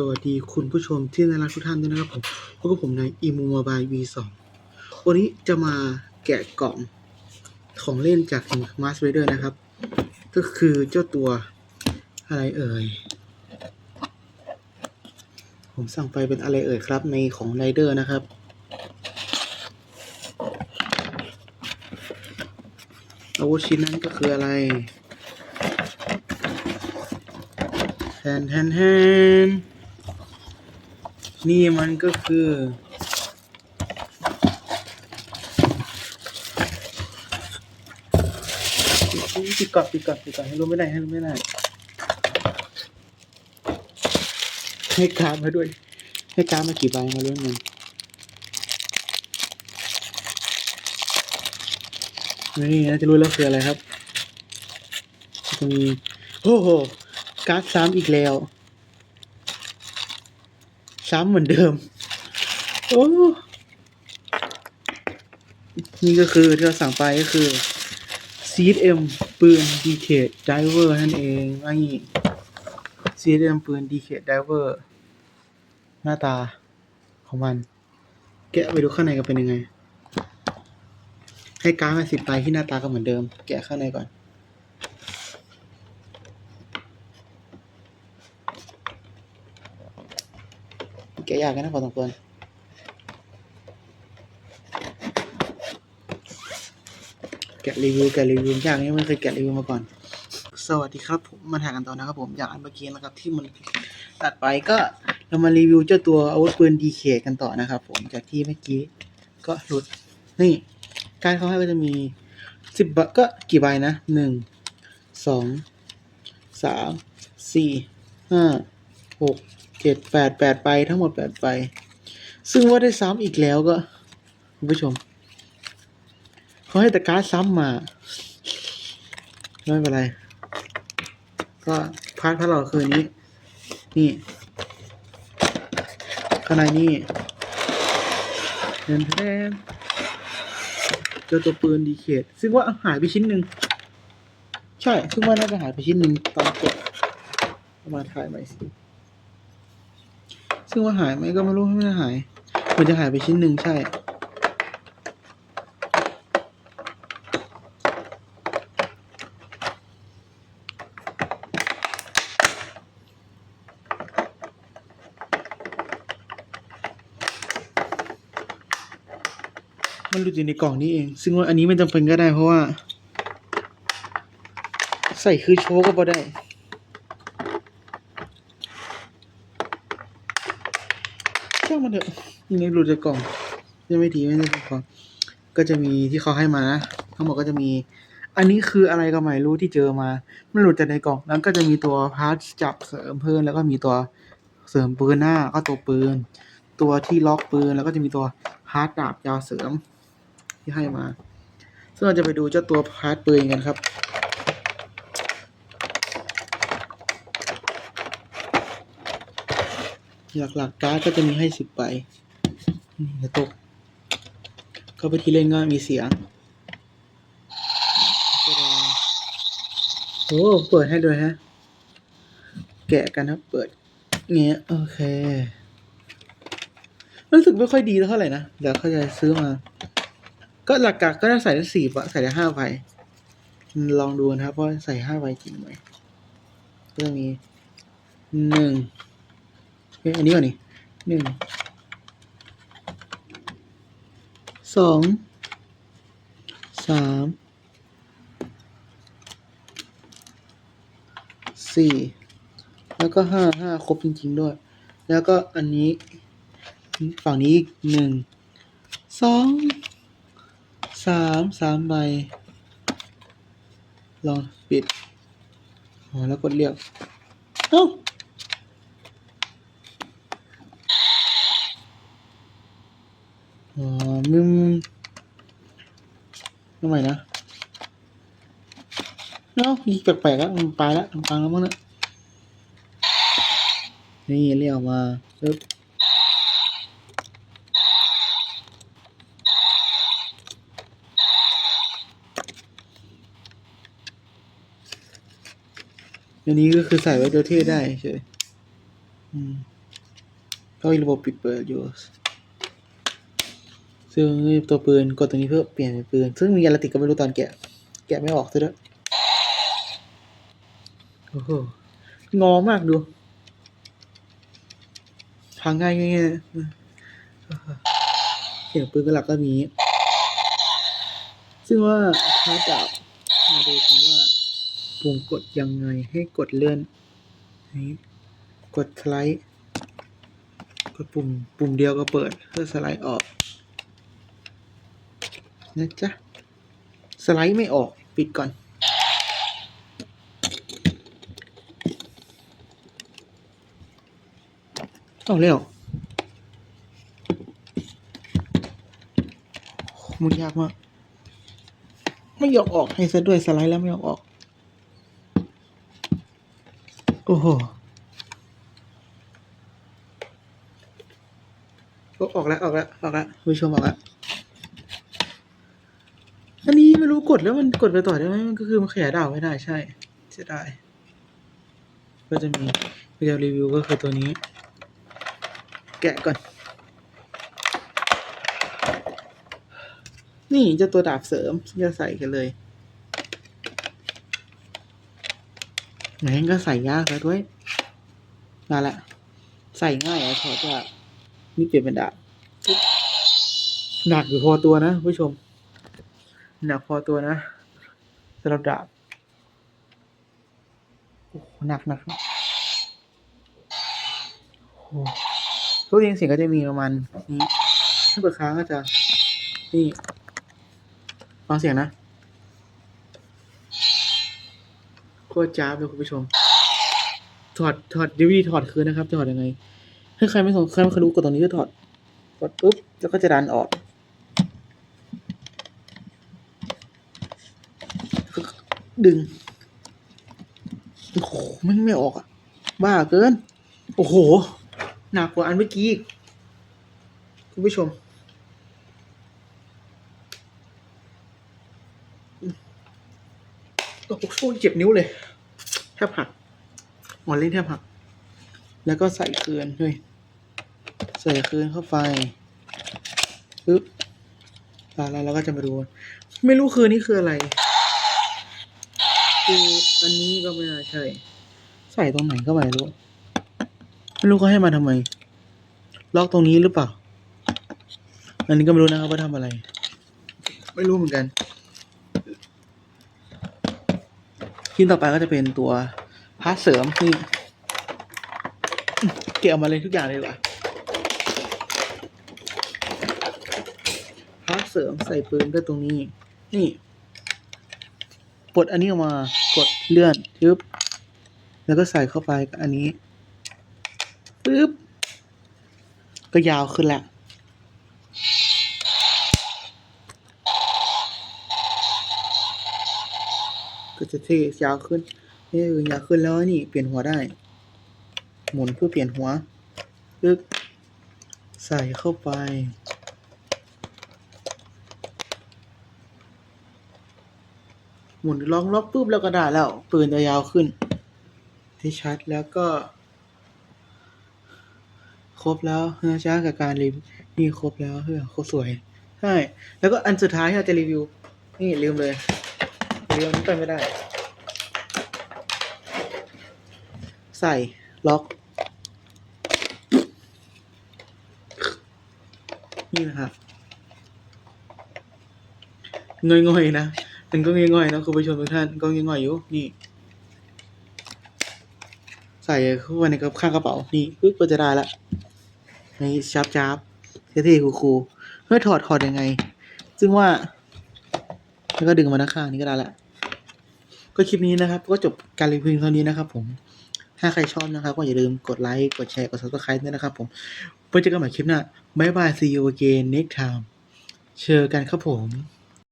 สวัสดีคุณผู้ชมที่น่ารักทุกท่านด้วยนะครับผมพบกับผมในอีมูมบาย V2 วันนี้จะมาแกะกล่องของเล่นจากมาสเ r เดอร์นะครับ ก็คือเจ้าตัวอะไรเอ่ย ผมสั่งไปเป็นอะไรเอ่ยครับ ในของไรเดอร์นะครับ อาวุธชิ้นนั้นก็คืออะไรแทนแทนแทน นี่มันก็คือ ปิดก่อนปิดก่อนปิดก่อนให้รู้ไม่ได้ให้รู้ไม่ได้ ให้การมาด้วย ให้การมากี่ใบมาลุ้นกันนี่นะจะรู้แล้วคืออะไรครับ จะมี โอ้โห การ์ดซ้ำอีกแล้ว ซ้ำเหมือนเดิม โอ้นี่ก็คือที่เราสั่งไปก็คือ CSM ปืน DK Diver นั่นเองไอ้ CSM ปืน DK Diver หน้าตาของมัน แกะไปดูข้างในกันเป็นยังไง ให้การ์ดมาสิบใบที่หน้าตาก็เหมือนเดิม แกะข้างในก่อน แกะยากกันนะพอสมควรแกะรีวิวแกะรีวิวยากนี่ไม่เคยแกะรีวิวมาก่อน สวัสดีครับผมมาถ่ายกันต่อนะครับผมอย่างอันเมื่อกี้นะครับที่มันตัดไปก็เรามารีวิวเจ้าตัวอาวุธปืน DK กันต่อนะครับผมจากที่เมื่อกี้ก็หลุดนี่ การเขาให้ก็จะมีสิบก็กี่ใบนะหนึ่งสองสามสี่ห้าหก เจ็ดแปดแปดไปทั้งหมดแปดไป ซึ่งว่าได้ซ้ำอีกแล้วก็คุณผู้ชมเขาให้แต่การ์ดซ้ำมา ไม่เป็นไร ก็พาร์ทพาร์ทเราคืนนี้ นี่ข้างในนี่แทนแทนเจอตัวปืนดีเคทซึ่งว่าหายไปชิ้นหนึ่งใช่ ซึ่งว่าน่าจะหายไปชิ้นหนึ่งตอนเก็บมาถ่ายใหม่สิ ซึ่งว่าหายไหมก็ไม่รู้ไม่น่าหาย มันจะหายไปชิ้นหนึ่งใช่ มันหลุดอยู่ในกล่องนี้เอง ซึ่งว่าอันนี้ไม่จำเป็นก็ได้เพราะว่า ใส่คือโชว์ก็พอได้ ช่างมันเถอะยังไงหลุดจากกล่องยังไม่ดีไม่ได้กกล่องก็จะมีที่เขาให้มานะทั้งหมดก็จะมี อันนี้คืออะไรก็ไม่รู้ที่เจอมามันหลุดจากในกล่องแล้วก็จะมีตัวพาร์ทจับเสริมเพิ่มแล้วก็มีตัวเสริมปืนหน้าก็ตัวปืน ตัวที่ล็อกปืนแล้วก็จะมีตัวพาร์ทดาบยาวเสริมที่ให้มาซึ่งเราจะไปดูเจ้าตัวพาร์ทปืนกันครับ หลักๆการ์ดก็จะมีให้สิบใบนี่ตก เข้าไปที่เล่นก็มีเสียงโอ้เปิดให้ด้วยฮะ แกะกันครับเปิด เงี้ย โอเค รู้สึกไม่ค่อยดีเท่าไหร่นะ เดี๋ยวเขาจะซื้อมา ก็หลักกก็จะใส่ได้สี่ใส่ได้ห้าใบลองดูนะครับว่าใส่ห้าใบจริงไหมก็จะมีหนึ่ง เอ้ยอันนี้ก่อนนี่หนึ่งสองสามสี่แล้วก็ห้าห้าครบจริง ๆ ด้วย แล้วก็อันนี้ฝั่งนี้อีกหนึ่งสองสามสามใบ ลองปิด อ๋อ แล้วกดเรียก เอ้า อ๋อมึงทำไมนะเนาะนี่แปลกๆแล้วมันไปแล้วมันปังแล้วมั้งนะนี่เรียกมาปึ๊บอันนี้ก็คือใส่ไว้ตัวเท่ได้เฉยอืมก็มีระบบปิดเปิดอยู่ ซึ่งตัวปืนกดตรงนี้เพื่อเปลี่ยนเป็นปืน ซึ่งมีอะไรติดก็ไม่รู้ตอนแกะ แกะไม่ออกซะด้วยโอ้โหงอมากดูพังง่ายง่ายเสียงปืนกระหลักก็มี ซึ่งว่าถ้าจับมาดูกันว่าปุ่มกดยังไงให้กดเลื่อนนี้กดสไลด์ กดปุ่มปุ่มเดียวก็เปิดเพื่อสไลด์ออก นะจ๊ะ สไลด์ไม่ออกปิดก่อนเอาเร็วมันยากมาก ไม่ยอมออกให้ซะด้วยสไลด์แล้วไม่ยอมออก โอ้โหอออกแล้ว ออกแล้ว ออกแล้วผู้ชมออกแล้ว ไม่รู้กดแล้วมันกดไปต่อได้ไหมมันก็คือมันขยายดาวไม่ได้ใช่เสียดายก็จะมีวิดีโอรีวิวก็คือตัวนี้ แกะก่อน นี่จะตัวดาบเสริมที่จะใส่กันเลยไหนก็ใส่ยากแล้วด้วยมาละ ใส่ง่ายอะถอจากนี่เปลี่ยนเป็นดาบหนักอยู่พอตัวนะผู้ชม หนักพอตัวนะสำหรับดาบโอ้หนักหนักโอ้ทุกทีเสียงก็จะมีประมาณนี้ถ้าเปิดค้างก็จะนี่ฟังเสียงนะโคตรจ้าบเลยคุณผู้ชม ถอดถอดดีวีถอดคืนนะครับจะถอดยังไงถ้าใครไม่สนใครไม่เคยรู้กดตรงนี้ก็ถอดกดปุ๊บแล้วก็จะดันออก ดึง โอ้โหมันไม่ออกอะบ้าเกิน โอ้โห หนักกว่าอันเมื่อกี้อีก คุณผู้ชม โอ้โหเจ็บนิ้วเลย แทบหักหัวเล่นแทบหัก แล้วก็ใส่คืนด้วย ใส่คืนเข้าไปปึ๊บแล้วเราก็จะมาดู ไม่รู้คืนนี้คืออะไร คืออันนี้ก็ไม่น่าใช่ ใส่ตรงไหนก็ไม่รู้ ไม่รู้เขาให้มาทำไม ล็อกตรงนี้หรือเปล่า อันนี้ก็ไม่รู้นะครับว่าทำอะไร ไม่รู้เหมือนกัน ชิ้นต่อไปก็จะเป็นตัวพาร์ทเสริมที่เกี่ยวมาเลยทุกอย่างเลยดีกว่าพาร์ทเสริมใส่ปืนก็ตรงนี้ นี่ ปลดอันนี้ออกมากดเลื่อนยึบแล้วก็ใส่เข้าไปกับอันนี้ปึ๊บก็ยาวขึ้นแหละก็จะเท่ยาวขึ้นเอ้ยยาวขึ้นแล้วนี่เปลี่ยนหัวได้ หมุนเพื่อเปลี่ยนหัวปึ๊บใส่เข้าไป หมุนลองล็อกปุ๊บแล้วก็ได้แล้ว ปืนจะยาวขึ้น ที่ชัดแล้วก็ ครบแล้วนะจ๊ะกับการรีวิวนี่ครบแล้วเฮ้ยโคตรสวยใช่แล้วก็อันสุดท้ายที่เราจะรีวิว นี่ลืมเลยลืมนี้ไปไม่ได้ ใส่ล็อก นี่นะครับงอยๆนะ มันก็ง่อยๆนะคุณผู้ชมทุกท่านก็ง่อยๆอยู่นี่ ใส่เข้าไปในกระข้างกระเป๋านี่ปึ๊บก็จะได้ละนี่ชับจับเท่ๆคูลๆเฮ้ยถอดถอดยังไง ซึ่งว่า แล้วก็ดึงมาด้าข้างนี้ก็ได้ละก็คลิปนี้นะครับ ก็จบการรีวิวเท่านี้นะครับ ผมถ้าใครชอบนะครับ ก็อย่าลืมกดไลค์ กดแชร์ กด subscribe ด้วยนะครับผมไว้เจอกันใหม่คลิปหน้าบ๊ายบาย see you again next time เจอกันครับผม